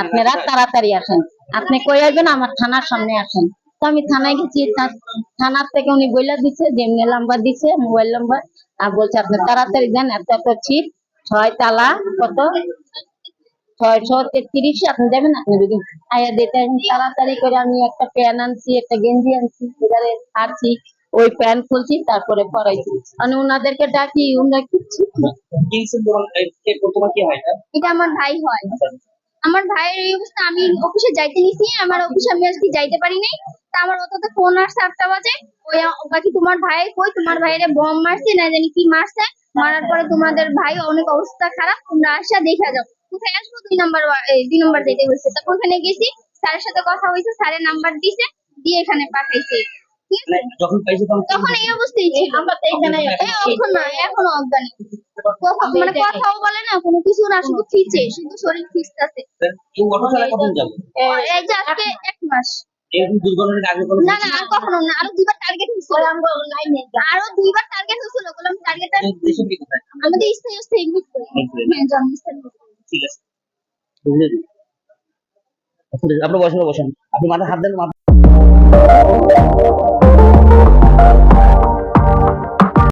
আপনারা তাড়াতাড়ি আসেন। আপনি কই আসবেন? আমার থানার সামনে আসেন। তো আমি থানায় গেছি থানার থেকে উনি বইলা দিচ্ছে যে এমনি নাম্বার দিচ্ছে মোবাইল নাম্বার আর বলছে আপনি তাড়াতাড়ি দেন এত এত ছিট ছয় তালা কত? ছয়শো তেত্রিশ আপনি দেবেন? আপনি যদি আয়া দিতে তাড়াতাড়ি করে আমি একটা প্যান আনছি একটা গেঞ্জি আনছি এবারে ছাড়ছি ওই প্যান্ট খুলছি তারপরে পরাইছি মানে ওনাদেরকে ডাকি ওনারা কিচ্ছু এটা? এটা আমার ভাই হয়। আমার ভাইয়ের এই অবস্থা, আমি অফিসে যাইতে নিছি আমার অফিসে আমি আজকে যাইতে পারি নাই। তা আমার অততে ফোন আসছে আটটা বাজে। ওই, বাকি তোমার ভাই কই? তোমার ভাইয়ের বম মারছে, না জানি কি মারছে। মারার পরে তোমাদের ভাই অনেক অবস্থা খারাপ, তোমরা আসা দেখা যাও। কোথায় আসব? দুই নাম্বার দুই নাম্বার যেতে হয়েছে। তারপর ওখানে গেছি, স্যারের সাথে কথা হয়েছে, স্যারের নাম্বার দিছে, দিয়ে এখানে পাঠাইছে। যখন পাইছো তখন তখন এই অবস্থায় ছিল। আমরা তো এখানে এখন না এখনও অজ্ঞানী। মানে কথাও বলে না কোনো কিছু না শুধু খিচে শুধু শরীর খিচতেছে এই অটো চালা কখন যাবে এই যে আজকে এক মাস। এরকম দুর্ঘটনার আগে কোনো না না আর কখনো না আরও দুইবার টার্গেট হয়েছিল। আরও দুইবার টার্গেট হয়েছিল বললাম টার্গেটটা দেশে কি কোথায়? আমাদের স্থায়ী স্থায়ী ইংলিশ করে। হ্যাঁ জন্মস্থান। ঠিক আছে। বুঝলে আপনি বসেন বসেন। আপনি মাথা হাত দেন মাথা